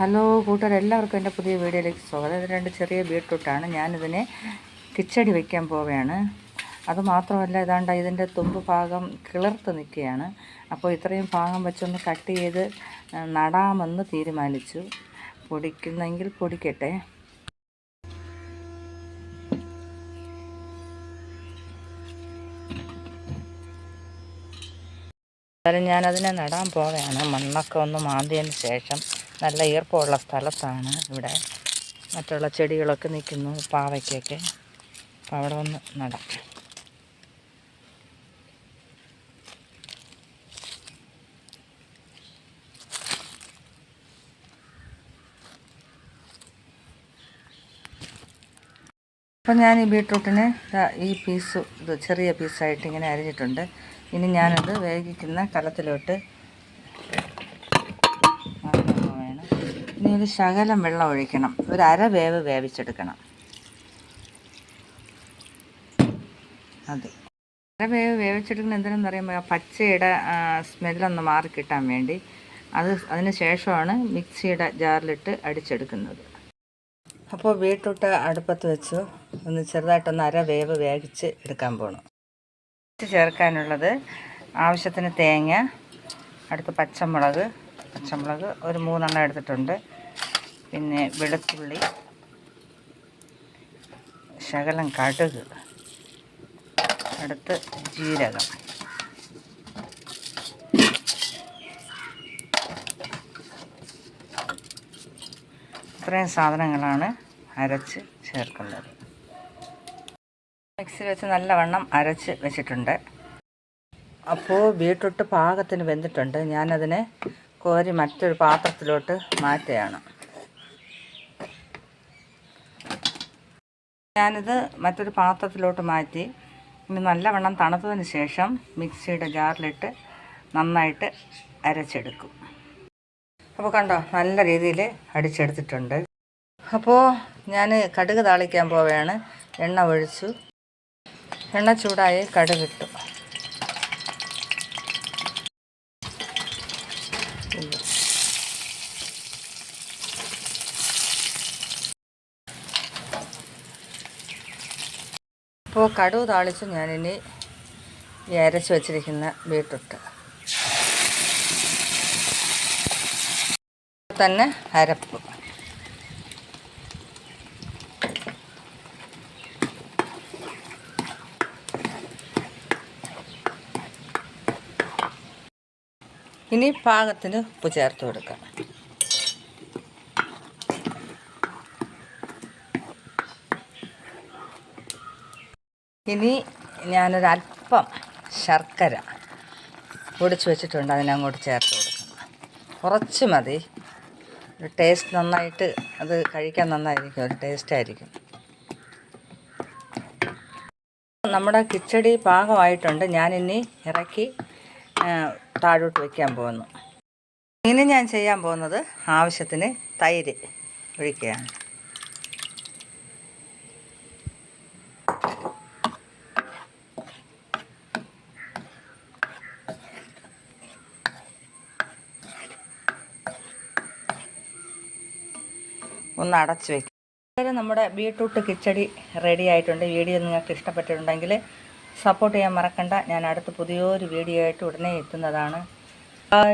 Hello കൂട്ടുകാർ എല്ലാവർക്കും എന്റെ പുതിയ വീഡിയോയിലേക്ക് സ്വാഗതം. ഇത് രണ്ട് ചെറിയ ബീട്രൂട്ടാണ്. ഞാനിതിനെ കിച്ചടി വയ്ക്കാൻ പോവുകയാണ്. അത് മാത്രമല്ല ഇതാണ്ട് ഇതിന്റെ തുമ്പ് ഭാഗം കിളിർത്ത് നിൽക്കുകയാണ്. അപ്പോൾ ഇത്രയും ഭാഗം വെച്ചൊന്ന് കട്ട് ചെയ്ത് നടാമെന്ന് തീരുമാനിച്ചു. പൊടിക്കുന്നെങ്കിൽ പൊടിക്കട്ടെ. എന്തായാലും ഞാനതിനെ നടാൻ പോവുകയാണ്. മണ്ണൊക്കെ ഒന്ന് മാന്തിയതിന് ശേഷം നല്ല ഈർപ്പമുള്ള സ്ഥലത്താണ് ഇവിടെ മറ്റുള്ള ചെടികളൊക്കെ നിൽക്കുന്നു പാവയ്ക്കൊക്കെ. അപ്പോൾ അവിടെ ഒന്ന് നടാം. അപ്പം ഞാൻ ഈ ബീട്രൂട്ടിന് ഈ പീസ് ഇത് ചെറിയ പീസായിട്ട് ഇങ്ങനെ അരിഞ്ഞിട്ടുണ്ട്. ഇനി ഞാനത് വേവിക്കുന്ന കലത്തിലോട്ട് ഇനി ഒരു ശകലം വെള്ളം ഒഴിക്കണം. ഒരു അര വേവ് വേവിച്ചെടുക്കണം. അതെ. അര വേവ് വേവിച്ചെടുക്കുന്ന എന്തിനെന്ന് പറയുമ്പോൾ ആ പച്ചയുടെ സ്മെല്ലൊന്ന് മാറി കിട്ടാൻ വേണ്ടി അത് അതിന് ശേഷമാണ് മിക്സിയുടെ ജാറിലിട്ട് അടിച്ചെടുക്കുന്നത്. അപ്പോൾ ബീട്രൂട്ട് അടുപ്പത്ത് വെച്ചു. ഒന്ന് ചെറുതായിട്ടൊന്ന് അര വേവ് വേവിച്ച് എടുക്കാൻ പോകണം ചേർക്കാനുള്ളത് ആവശ്യത്തിന് തേങ്ങ അടുത്ത് പച്ചമുളക് പച്ചമുളക് ഒരു മൂന്നെണ്ണം എടുത്തിട്ടുണ്ട്. പിന്നെ വെളുത്തുള്ളി ശകലം കടുക് അടുത്ത് ജീരകം. ഇത്രയും സാധനങ്ങളാണ് അരച്ച് ചേർക്കുന്നത്. മിക്സി വെച്ച് നല്ലവണ്ണം അരച്ച് വെച്ചിട്ടുണ്ട്. അപ്പോൾ ബീട്രൂട്ട് പാകത്തിന് വെന്തിട്ടുണ്ട്. ഞാനതിനെ കോരി മറ്റൊരു പാത്രത്തിലോട്ട് മാറ്റുകയാണ്. ഞാനിത് മറ്റൊരു പാത്രത്തിലോട്ട് മാറ്റി. ഇനി നല്ലവണ്ണം തണുത്തതിന് ശേഷം മിക്സിയുടെ ജാറിലിട്ട് നന്നായിട്ട് അരച്ചെടുക്കും. അപ്പോൾ കണ്ടോ നല്ല രീതിയിൽ അടിച്ചെടുത്തിട്ടുണ്ട്. അപ്പോൾ ഞാൻ കടുക് താളിക്കാൻ പോവുകയാണ്. എണ്ണ ഒഴിച്ചു. എണ്ണ ചൂടായി കടുകിട്ടു അപ്പോൾ കടുക് താളിച്ച് ഞാനിനി ഈ അരച്ച് വെച്ചിരിക്കുന്ന ബീട്രൂട്ട്. തന്നെ അരപ്പ്. ഇനി പാകത്തിന് ഉപ്പ് ചേർത്ത് കൊടുക്കാം. ഇനി ഞാനൊരല്പം ശർക്കര പൊടിച്ച് വെച്ചിട്ടുണ്ട് അതിനങ്ങോട്ട് ചേർത്ത് കൊടുക്കും കുറച്ച് മതി. ഒരു ടേസ്റ്റ് നന്നായിട്ട് അത് കഴിക്കാൻ നന്നായിരിക്കും ഒരു ടേസ്റ്റായിരിക്കും നമ്മുടെ കിച്ചടി പാകമായിട്ടുണ്ട്. ഞാനിനി ഇറക്കി താഴോട്ട് വയ്ക്കാൻ പോകുന്നു. ഇനി ഞാൻ ചെയ്യാൻ പോകുന്നത് ആവശ്യത്തിന് തൈര് ഒഴിക്കുകയാണ്. ഒന്ന് അടച്ചു അതുവരെ നമ്മുടെ ബീട്രൂട്ട് കിച്ചടി റെഡി ആയിട്ടുണ്ട്. വീഡിയോ നിങ്ങൾക്ക് ഇഷ്ടപ്പെട്ടിട്ടുണ്ടെങ്കിൽ സപ്പോർട്ട് ചെയ്യാൻ മറക്കണ്ട. ഞാൻ അടുത്ത പുതിയൊരു വീഡിയോ ആയിട്ട് ഉടനെ എത്തുന്നതാണ്. ബൈ